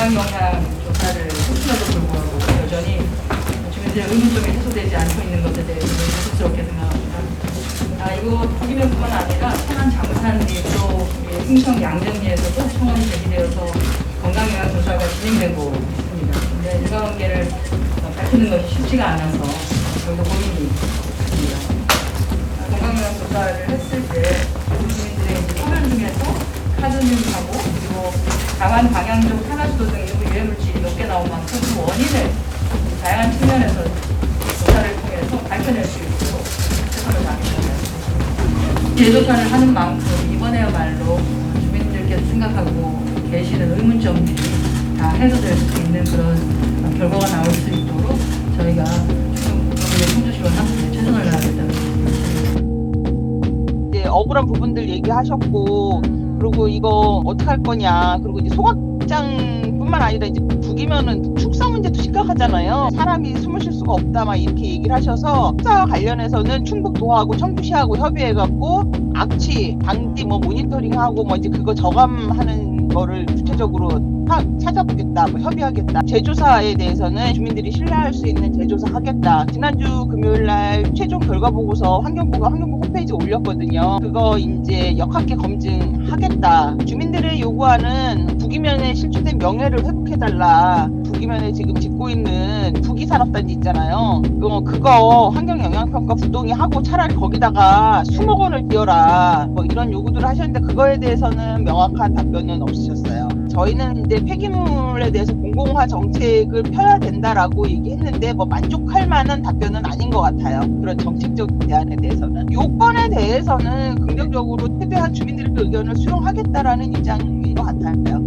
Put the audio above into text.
건강 영향 조사를 했음에도 불구하고 여전히 주민들의 의문점이 해소되지 않고 있는 것에 대해서 조심스럽게 생각합니다. 아, 이거 부기면뿐만 아니라 천안 장산리 또 흥청 양정리에서도 청원이 제기되어서 건강 영향 조사가 진행되고 있습니다. 근데 인과관계를 어, 밝히는 것이 쉽지가 않아서 저희도 고민이 있습니다. 아, 건강 영향 조사를 했을 때 주민들의 소견 중에서 카드뮴하고 그리고 강한 방향적 탄화수도 등 일부 유해 물질이 높게 나온 만큼 그 원인을 다양한 측면에서 조사를 통해서 밝혀낼 수 있도록 최선을 다하겠습니다. 재조사를 하는 만큼 이번에야말로 주민들께서 생각하고 계시는 의문점들이 다 해소될 수 있는 그런 결과가 나올 수 있도록 저희가 충북 청주시와 함께 최선을 다하겠다는 이제 억울한 부분들 얘기하셨고 그리고 이거 어떻게 할 거냐. 그리고 이제 소각장뿐만 아니라 이제 북이면은 축사 문제도 심각하잖아요. 사람이 숨을 쉴 수가 없다 막 이렇게 얘기를 하셔서 축사와 관련해서는 충북도하고 청주시하고 협의해갖고 악취 방지 뭐 모니터링하고 뭐 이제 그거 저감하는 거를 구체적으로 하- 찾아보겠다, 뭐 협의하겠다. 재조사에 대해서는 주민들이 신뢰할 수 있는 재조사 하겠다. 지난주 금요일 날 최종 결과 보고서 환경부가 환경부 홈페이지에 올렸거든요. 그거 이제 역학계 검증하겠다. 주민들의 요구하는 북이면에 실추된 명예를 회복해달라. 북이면에 지금 짓고 있는 부기산업단지 있잖아요. 그거, 그거 환경영향평가 부동의 하고 차라리 거기다가 수억 원을 띄어라. 뭐 이런 요구들을 하셨는데 그거에 대해서는 명확한 답변은 없으셨어요. 저희는 이제 폐기물에 대해서 공공화 정책을 펴야 된다라고 얘기했는데 뭐 만족할 만한 답변은 아닌 것 같아요. 그런 정책적 대안에 대해서는 요건에 대해서는 긍정적으로 최대한 주민들의 의견을 수용하겠다라는 입장인 것 같아요.